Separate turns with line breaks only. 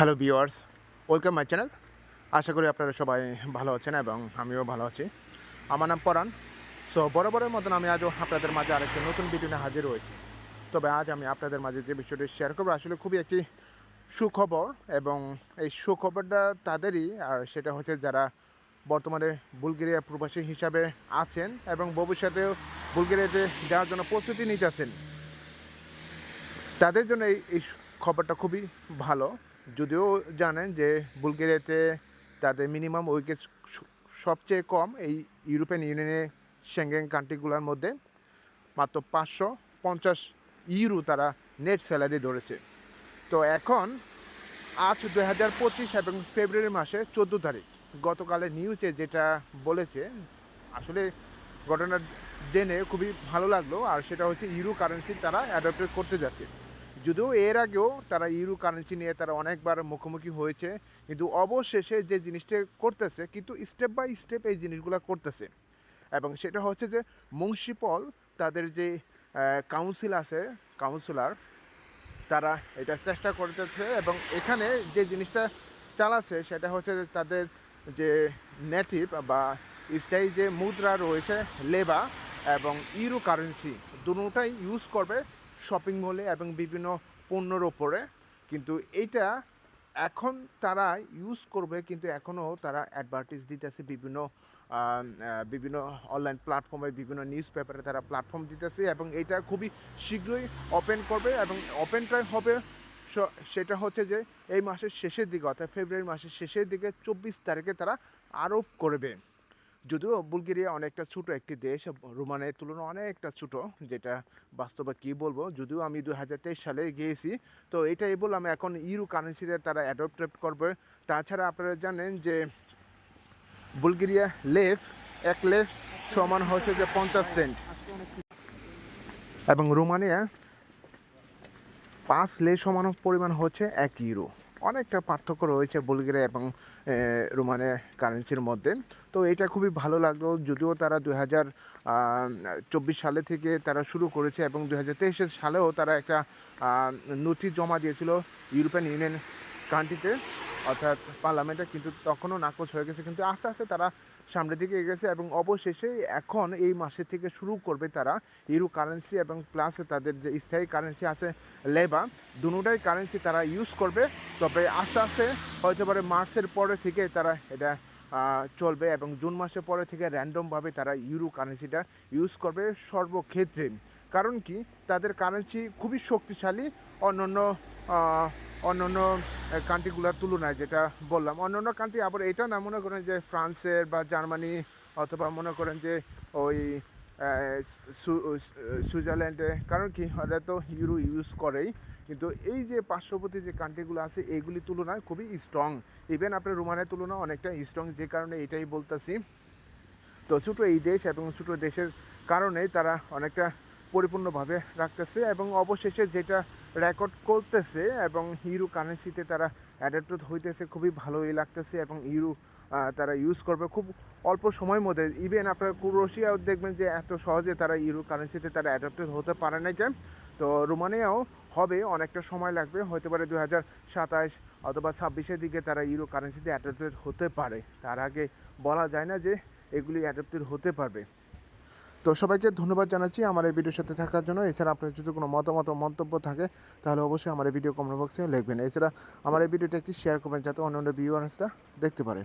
Hello viewers welcome my channel আশা করি আপনারা সবাই ভালো আছেন এবং আমিও ভালো আছি। আমার নাম পরাণ। সো বরাবরের মতন আমি আজও আপনাদের মাঝে আরেকটি নতুন ভিডিও নিয়ে হাজির হয়েছি। তবে আজ আমি আপনাদের মাঝে যে বিষয়টি শেয়ার করব, আসলে খুবই একটি সুখবর এবং এই সুখবরটা তাদেরই, আর সেটা হচ্ছে যারা বর্তমানে বুলগেরিয়া প্রবাসী হিসাবে আছেন এবং ভবিষ্যতেও বুলগেরিয়াতে যাওয়ার জন্য প্রস্তুতি নিতেছেন। তাদের জন্য এই খবরটা খুবই ভালো। যদিও জানেন যে বুলগেরিয়াতে তাদের মিনিমাম উইকেজ সবচেয়ে কম এই ইউরোপিয়ান ইউনিয়নের সেঙ্গেন কান্ট্রিগুলোর মধ্যে মাত্র পাঁচশো পঞ্চাশ ইউরো তারা নেট স্যালারি ধরেছে। তো এখন আজ দু হাজার পঁচিশ এবং ফেব্রুয়ারি মাসে চোদ্দ তারিখ গতকালের নিউজে যেটা বলেছে, আসলে ঘটনা জেনে খুবই ভালো লাগল। আর সেটা হচ্ছে ইউরো কারেন্সি তারা অ্যাডাপ্ট করতে যাচ্ছে। যদিও এর আগেও তারা ইউরো কারেন্সি নিয়ে তারা অনেকবার মুখোমুখি হয়েছে, কিন্তু অবশেষে যে জিনিসটা করতেছে, কিন্তু স্টেপ বাই স্টেপ এই জিনিসগুলো করতেছে। এবং সেটা হচ্ছে যে মুন্সিপল তাদের যে কাউন্সিল আছে কাউন্সিলার তারা এটা চেষ্টা করতেছে এবং এখানে যে জিনিসটা চালাচ্ছে, সেটা হচ্ছে যে তাদের যে নেটিভ বা স্থায়ী যে মুদ্রা রয়েছে লেবা এবং ইউরো কারেন্সি, দুটোটাই ইউজ করবে। শপিং মলে এবং বিভিন্ন পণ্যর ওপরে। কিন্তু এইটা এখন তারা ইউজ করবে, কিন্তু এখনও তারা অ্যাডভার্টাইজ দিতেছে বিভিন্ন বিভিন্ন অনলাইন প্ল্যাটফর্মে বিভিন্ন নিউজ পেপারে তারা প্ল্যাটফর্ম দিতেছে এবং এটা খুবই শীঘ্রই ওপেন করবে এবং ওপেনটাই হবে সেটা হচ্ছে যে এই মাসের শেষের দিকে, অর্থাৎ ফেব্রুয়ারি মাসের শেষের দিকে, চব্বিশ তারিখে তারা আরোপ করবে। যদিও বুলগেরিয়া অনেকটা ছোটো একটি দেশ রোমানের তুলনায় অনেকটা ছোটো, যেটা বাস্তবে কী বলব? যদিও আমি দু হাজার তেইশ সালে গিয়েছি, তো এটাই বললাম, এখন ইউরো কারেন্সিতে তারা অ্যাডপ্ট করবে। তাছাড়া আপনারা জানেন যে বুলগেরিয়া লেফ, এক লেফ সমান হচ্ছে যে পঞ্চাশ সেন্ট। এবং রোমানিয়া পাঁচ লে সমান পরিমাণ হচ্ছে এক ইউরো। অনেকটা পার্থক্য রয়েছে বুলগেরিয়া এবং রোমানিয়া কারেন্সির মধ্যে। তো এটা খুবই ভালো লাগল, যদিও তারা দুই হাজার চব্বিশ সালে থেকে তারা শুরু করেছে এবং দু হাজার তেইশের সালেও তারা একটা নথি জমা দিয়েছিল, ইউরোপিয়ান ইউনিয়ন কান্ট্রিতে অর্থাৎ পার্লামেন্টে, কিন্তু তখনও নাকচ হয়ে গেছে। কিন্তু আস্তে আস্তে তারা সামনের দিকে এগেছে এবং অবশেষে এখন এই মাসের থেকে শুরু করবে তারা ইউরো কারেন্সি এবং প্লাস তাদের যে স্থায়ী কারেন্সি আছে লেবা দুটাই কারেন্সি তারা ইউজ করবে। তবে আস্তে আস্তে হয়তো পারে মার্চের পরে থেকে তারা এটা চলবে এবং জুন মাসের পরে থেকে র্যান্ডমভাবে তারা ইউরো কারেন্সিটা ইউজ করবে সর্বক্ষেত্রে। কারণ কি? তাদের কারেন্সি খুবই শক্তিশালী, অন্যান্য অন্যান্য কান্ট্রিগুলোর তুলনায় যেটা বললাম। অন্যান্য কান্ট্রি আবার এটা না, মনে করেন যে ফ্রান্সের বা জার্মানি অথবা মনে করেন যে ওই সুইজারল্যান্ডে, কারণ কি, ওরা তো ইউরো ইউজ করেই, কিন্তু এই যে পার্শ্ববর্তী যে কান্ট্রিগুলো আছে এইগুলি তুলনায় খুবই স্ট্রং ইভেন আপনার রোমানের তুলনায় অনেকটা স্ট্রং যে কারণে এটাই বলতেছি। তো ছোটো এই দেশ এবং ছোটো দেশের কারণে তারা অনেকটা পরিপূর্ণভাবে রাখতেছে এবং অবশেষে যেটা রেকর্ড করতেছে এবং ইউরো কারেন্সিতে তারা অ্যাডাপ্টেড হইতেছে, খুবই ভালোই লাগতেছে এবং ইউরো তারা ইউজ করবে খুব অল্প সময়ের মধ্যে। ইভেন আপনার রশিয়াও দেখবেন যে এত সহজে তারা ইউরো কারেন্সিতে তারা অ্যাডাপ্টেড হতে পারে না কেন তো রোমানিয়াও হবে, অনেকটা সময় লাগবে হতে পারে দু হাজার সাতাশ অথবা ছাব্বিশের দিকে তারা ইউরো কারেন্সিতে অ্যাডাপ্টেড হতে পারে। তার আগে বলা যায় না যে এগুলি অ্যাডাপ্টেড হতে পারবে। তো সবাইকে ধন্যবাদ জানাচ্ছি আমার এই ভিডিওর সাথে থাকার জন্য। এছাড়া আপনার যদি কোনো মতামত মন্তব্য থাকে, তাহলে অবশ্যই আমার এই ভিডিও কমেন্ট বক্সে লিখবেন। এছাড়া আমার এই ভিডিওটা একটি শেয়ার করবেন, যাতে অন্য অন্য ভিউয়ার্সরা দেখতে পারে।